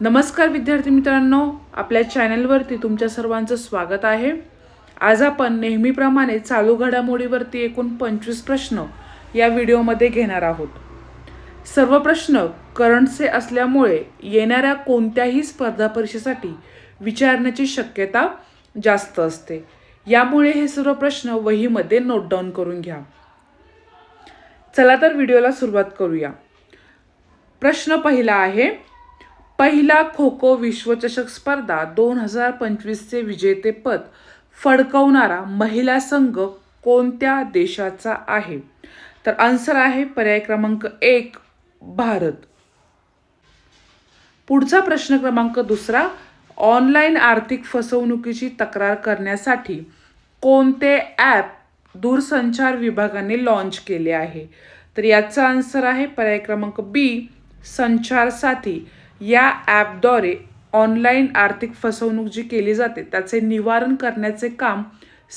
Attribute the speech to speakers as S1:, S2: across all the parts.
S1: नमस्कार विद्यार्थी मित्रांनो आपल्या चॅनलवरती तुमच्या सर्वांचं स्वागत आहे. आज आपण नेहमीप्रमाणे चालू घडामोडीवरती एकूण पंचवीस प्रश्न या व्हिडिओमध्ये घेणार आहोत. सर्व प्रश्न करंटचे असल्यामुळे येणाऱ्या कोणत्याही स्पर्धा परीक्षेसाठी विचारण्याची शक्यता जास्त असते. यामुळे हे सर्व प्रश्न वहीमध्ये नोट डाऊन करून घ्या. चला तर व्हिडिओला सुरुवात करूया. प्रश्न पहिला आहे पहिला खो खो विश्वचषक स्पर्धा दोन हजार पंचवीसचे विजेतेपद फडकवणारा महिला संघ कोणत्या देशाचा आहे? तर आन्सर आहे पर्याय क्रमांक एक भारत. पुढचा प्रश्न क्रमांक दुसरा ऑनलाईन आर्थिक फसवणुकीची तक्रार करण्यासाठी कोणते ॲप दूरसंचार विभागाने लॉन्च केले आहे? तर याचा आन्सर आहे पर्याय क्रमांक बी संचार साथी या ॲपद्वारे ऑनलाईन आर्थिक फसवणूक जी केली जाते त्याचे निवारण करण्याचे काम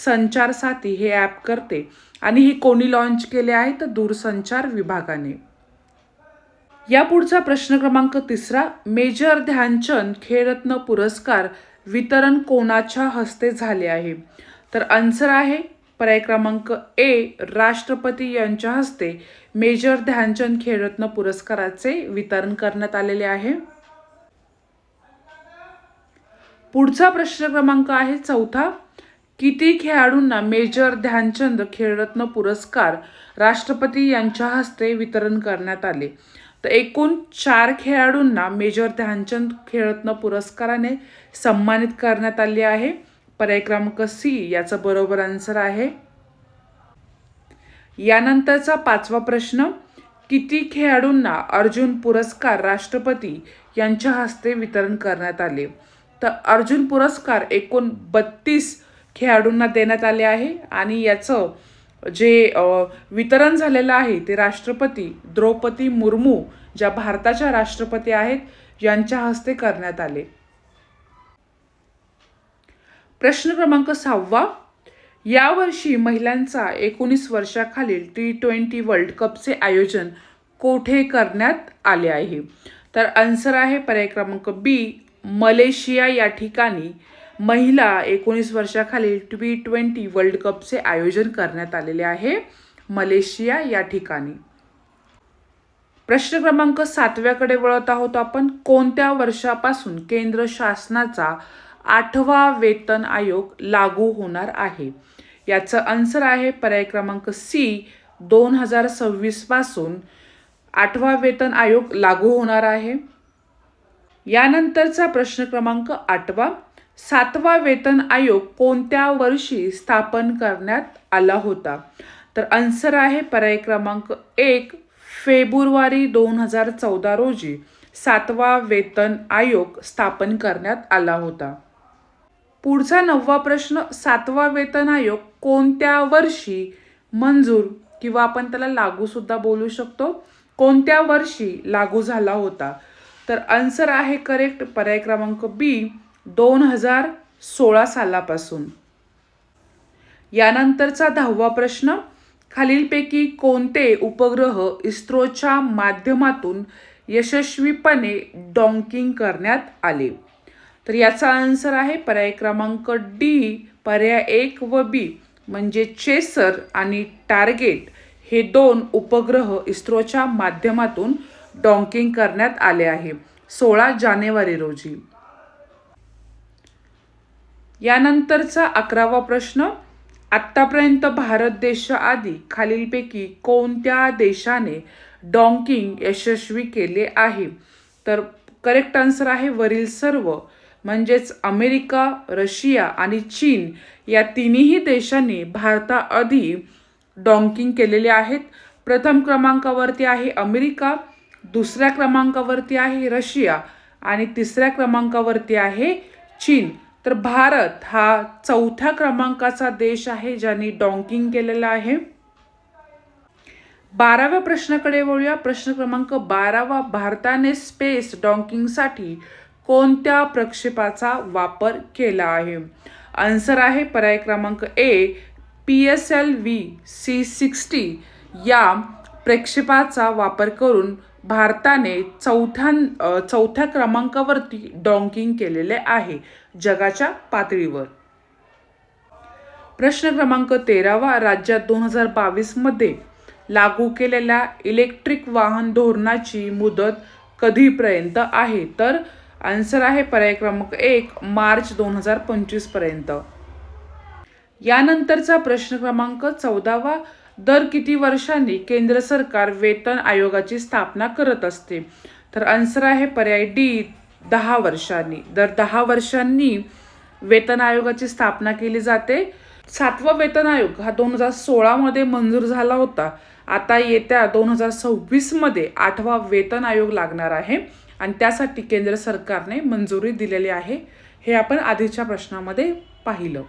S1: संचार साथी हे ॲप करते आणि हे कोणी लॉन्च केले आहे तर दूरसंचार विभागाने. या पुढचा प्रश्न क्रमांक तिसरा मेजर ध्यानचंद खेळरत्न पुरस्कार वितरण कोणाच्या हस्ते झाले आहे? तर आन्सर आहे पर्याय क्रमांक ए राष्ट्रपती यांच्या हस्ते मेजर ध्यानचंद खेळरत्न पुरस्काराचे वितरण करण्यात आलेले आहे. पुढचा प्रश्न क्रमांक आहे चौथा. किती खेळाडूंना मेजर ध्यानचंद खेळरत्न पुरस्कार राष्ट्रपती यांच्या हस्ते वितरण करण्यात आले? तर एकूण चार खेळाडूंना मेजर ध्यानचंद खेळरत्न पुरस्काराने सन्मानित करण्यात आले आहे. पर्याय क्रमांक सी याचं बरोबर आन्सर आहे? यानंतरचा पाचवा प्रश्न किती खेळाडूंना अर्जुन पुरस्कार राष्ट्रपती यांच्या हस्ते वितरण करण्यात आले? तर अर्जुन पुरस्कार एकूण बत्तीस खेळाडूंना देण्यात आले आहे आणि याचं जे वितरण झालेलं आहे ते राष्ट्रपती द्रौपदी मुर्मू ज्या भारताच्या राष्ट्रपती आहेत यांच्या हस्ते करण्यात आले. प्रश्न क्रमांक सहावा. यावर्षी महिलांचा एकोणीस वर्षाखालील टी ट्वेंटी वर्ल्ड कपचे आयोजन कोठे करण्यात आले आहे? तर आन्सर आहे पर्याय क्रमांक बी मलेशिया या ठिकाणी महिला एकोणीस वर्षाखालील टी ट्वेंटी वर्ल्ड कपचे आयोजन करण्यात आलेले आहे मलेशिया या ठिकाणी. प्रश्न क्रमांक सातव्याकडे वळत आहोत आपण. कोणत्या वर्षापासून केंद्र शासनाचा आठवा वेतन आयोग लागू होणार आहे. याचं आन्सर आहे पर्याय क्रमांक सी दोन हजार सव्वीसपासून आठवा वेतन आयोग लागू होणार आहे. यानंतरचा प्रश्न क्रमांक आठवा सातवा वेतन आयोग कोणत्या वर्षी स्थापन करण्यात आला होता? तर आन्सर आहे पर्याय क्रमांक एक फेब्रुवारी दोन हजार चौदा रोजी सातवा वेतन आयोग स्थापन करण्यात आला होता. पुढचा नववा प्रश्न सातवा वेतन आयोग कोणत्या वर्षी मंजूर किंवा आपण त्याला लागूसुद्धा बोलू शकतो? कोणत्या वर्षी लागू झाला होता? तर आन्सर आहे करेक्ट पर्याय क्रमांक बी दोन हजार सोळा सालापासून. यानंतरचा दहावा प्रश्न खालीलपैकी कोणते उपग्रह इस्रोच्या माध्यमातून यशस्वीपणे डॉंकिंग करण्यात आले? तर याचा आन्सर आहे पर्याय क्रमांक डी पर्याय एक व बी म्हणजे चेसर आणि टार्गेट हे दोन उपग्रह इस्रोच्या माध्यमातून डॉंकिंग करण्यात आले आहे. सोळा जानेवारी रोजी. यानंतरचा अकरावा प्रश्न आत्तापर्यंत भारत देशाआधी खालीलपैकी कोणत्या देशाने डॉंकिंग यशस्वी केले आहे? तर करेक्ट आन्सर आहे वरील सर्व म्हणजेच अमेरिका रशिया आणि चीन या तिन्ही देशांनी भारताआधी डॉंकिंग केलेले आहेत. प्रथम क्रमांकावरती आहे अमेरिका दुसऱ्या क्रमांकावरती आहे रशिया आणि तिसऱ्या क्रमांकावरती आहे चीन. तर भारत हा चौथ्या क्रमांकाचा देश आहे ज्यांनी डॉंकिंग केलेला आहे. बाराव्या प्रश्नाकडे वळूया. प्रश्न क्रमांक बारावा भारताने स्पेस डॉंकिंगसाठी कोणत्या प्रक्षेपाचा वापर केला आहे? आन्सर आहे पर्याय क्रमांक A P S L V C sixty या प्रक्षेपाचा वापर करून भारताने चौथ्या चौथ्या क्रमांकावरती डॉंकिंग केलेले आहे जगाच्या पातळीवर. प्रश्न क्रमांक तेरावा राज्यात दोन हजार बावीसमध्ये लागू केलेल्या इलेक्ट्रिक वाहन धोरणाची मुदत कधीपर्यंत आहे? तर आन्सर आहे पर्याय क्रमांक एक मार्च दोन हजार पंचवीसपर्यंत यानंतरचा प्रश्न क्रमांक चौदावा दर किती वर्षांनी केंद्र सरकार वेतन आयोगाची स्थापना करत असते? तर आन्सर आहे पर्याय डी दहा वर्षांनी. दर दहा वर्षांनी वेतन आयोगाची स्थापना केली जाते. सातवा वेतन आयोग हा दोन हजार सोळामध्ये मंजूर झाला होता. आता येत्या दोन हजार सव्वीसमध्ये आठवा वेतन आयोग लागणार आहे. आणि त्यासाठी केंद्र सरकारने मंजुरी दिलेली आहे हे आपण आधीच्या प्रश्नामध्ये पाहिलं.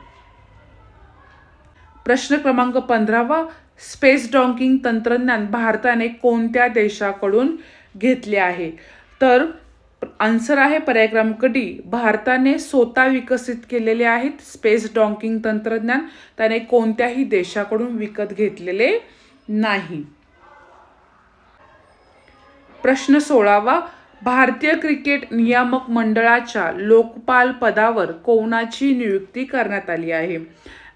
S1: प्रश्न क्रमांक पंधरावा स्पेस डॉंकिंग तंत्रज्ञान भारताने कोणत्या देशाकडून घेतले आहे? तर आन्सर आहे पर्याय क्रमांक डी. भारताने स्वतः विकसित केलेले आहेत स्पेस डॉंकिंग तंत्रज्ञान त्याने कोणत्याही देशाकडून विकत घेतलेले नाही. प्रश्न सोळावा भारतीय क्रिकेट नियामक मंडळाच्या लोकपाल पदावर कोणाची नियुक्ती करण्यात आली आहे?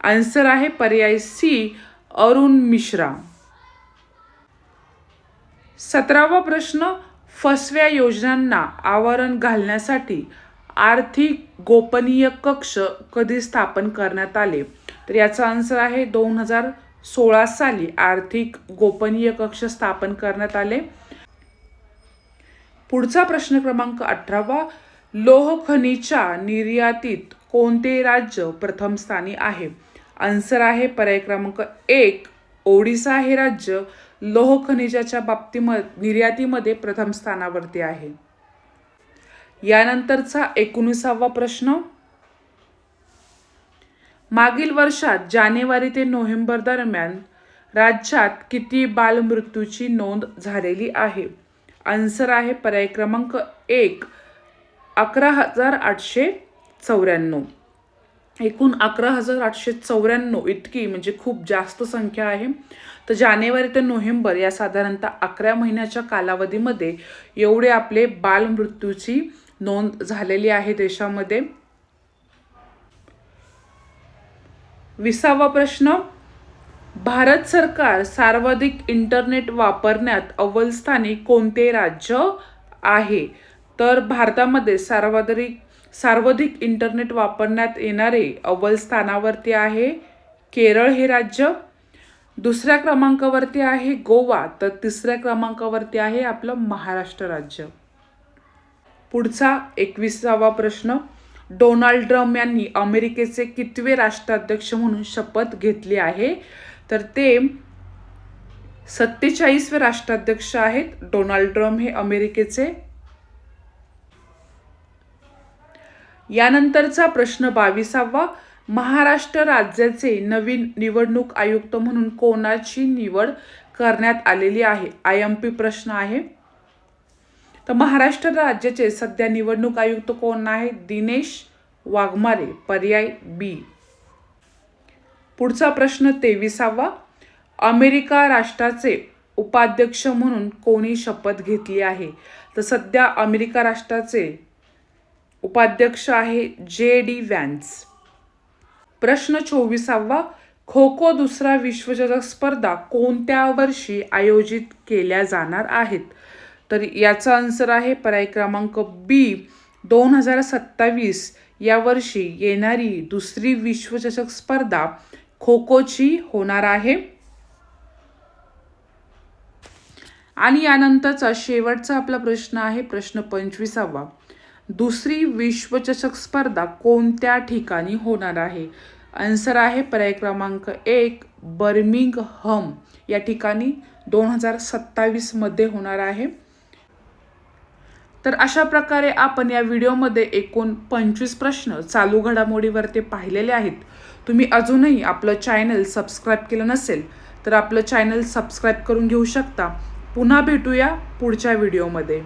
S1: आन्सर आहे पर्याय सी अरुण मिश्रा. सतरावा प्रश्न फसव्या योजनांना आवरण घालण्यासाठी आर्थिक गोपनीय कक्ष कधी स्थापन करण्यात आले? तर याचा आन्सर आहे दोन हजार सोळा साली आर्थिक गोपनीय कक्ष स्थापन करण्यात आले. पुढचा प्रश्न क्रमांक अठरावा लोहखनीच्या निर्यातीत कोणते राज्य प्रथम स्थानी आहे? आन्सर आहे पर्याय क्रमांक एक ओडिसा हे राज्य लोह खनिजाच्या बाबतीमध्ये निर्यातीमध्ये प्रथम स्थानावरती आहे. यानंतरचा एकोणीसावा प्रश्न. मागील वर्षात जानेवारी ते नोव्हेंबर दरम्यान राज्यात किती बालमृत्यूची नोंद झालेली आहे? आन्सर आहे पर्याय क्रमांक एक अकरा हजार आठशे चौऱ्याण्णव. एकूण अकरा हजार आठशे चौऱ्याण्णव इतकी म्हणजे खूप जास्त संख्या आहे. तर जानेवारी ते नोव्हेंबर या साधारणतः अकरा महिन्याच्या कालावधीमध्ये एवढे आपले बालमृत्यूची नोंद झालेली आहे देशामध्ये. विसावा प्रश्न भारत सरकार सर्वाधिक इंटरनेट वापरण्यात अव्वलस्थानी कोणते राज्य आहे? तर भारतामध्ये सर्वाधिक सर्वाधिक इंटरनेट वापरण्यात येणारे अव्वल स्थानावरती आहे केरळ हे राज्य. दुसऱ्या क्रमांकावरती आहे गोवा. तर तिसऱ्या क्रमांकावरती आहे आपलं महाराष्ट्र राज्य. पुढचा एकविसावा प्रश्न. डोनाल्ड ट्रम्प यांनी अमेरिकेचे कितवे राष्ट्राध्यक्ष म्हणून शपथ घेतली आहे? तर ते सत्तेचाळीसवे राष्ट्राध्यक्ष आहेत. डोनाल्ड ट्रम्प हे अमेरिकेचे. यानंतरचा प्रश्न बावीसावा. महाराष्ट्र राज्याचे नवीन निवडणूक आयुक्त म्हणून कोणाची निवड करण्यात आलेली आहे? आय एम पी प्रश्न आहे. तर महाराष्ट्र राज्याचे सध्या निवडणूक आयुक्त कोण आहे? दिनेश वाघमारे पर्याय बी. पुढचा प्रश्न तेविसावा. अमेरिका राष्ट्राचे उपाध्यक्ष म्हणून कोणी शपथ घेतली आहे? तर सध्या अमेरिका राष्ट्राचे उपाध्यक्ष आहे जे डी वॅन्स प्रश्न चोवीसावा. खो खो दुसरा विश्वचषक स्पर्धा कोणत्या वर्षी आयोजित केल्या जाणार आहेत? तर याचा आन्सर आहे पर्याय क्रमांक बी दोन हजार सत्तावीस या वर्षी येणारी दुसरी विश्वचषक स्पर्धा खो खोची होणार आहे. आणि यानंतरचा शेवटचा आपला प्रश्न आहे प्रश्न पंचवीसावा. दुसरी विश्वचषक स्पर्धा कोणत्या ठिकाणी होणार आहे? आन्सर आहे पर्याय क्रमांक एक बर्मिंगहम. या ठिकाणी दोन हजार सत्तावीसमध्ये होणार आहे. तर अशा प्रकारे आपण या व्हिडिओमध्ये एकूण पंचवीस प्रश्न चालू घडामोडीवरती पाहिलेले आहेत. तुम्ही अजूनही आपलं चॅनल सबस्क्राईब केलं नसेल तर आपलं चॅनल सबस्क्राईब करून घेऊ शकता. पुन्हा भेटूया पुढच्या व्हिडिओमध्ये.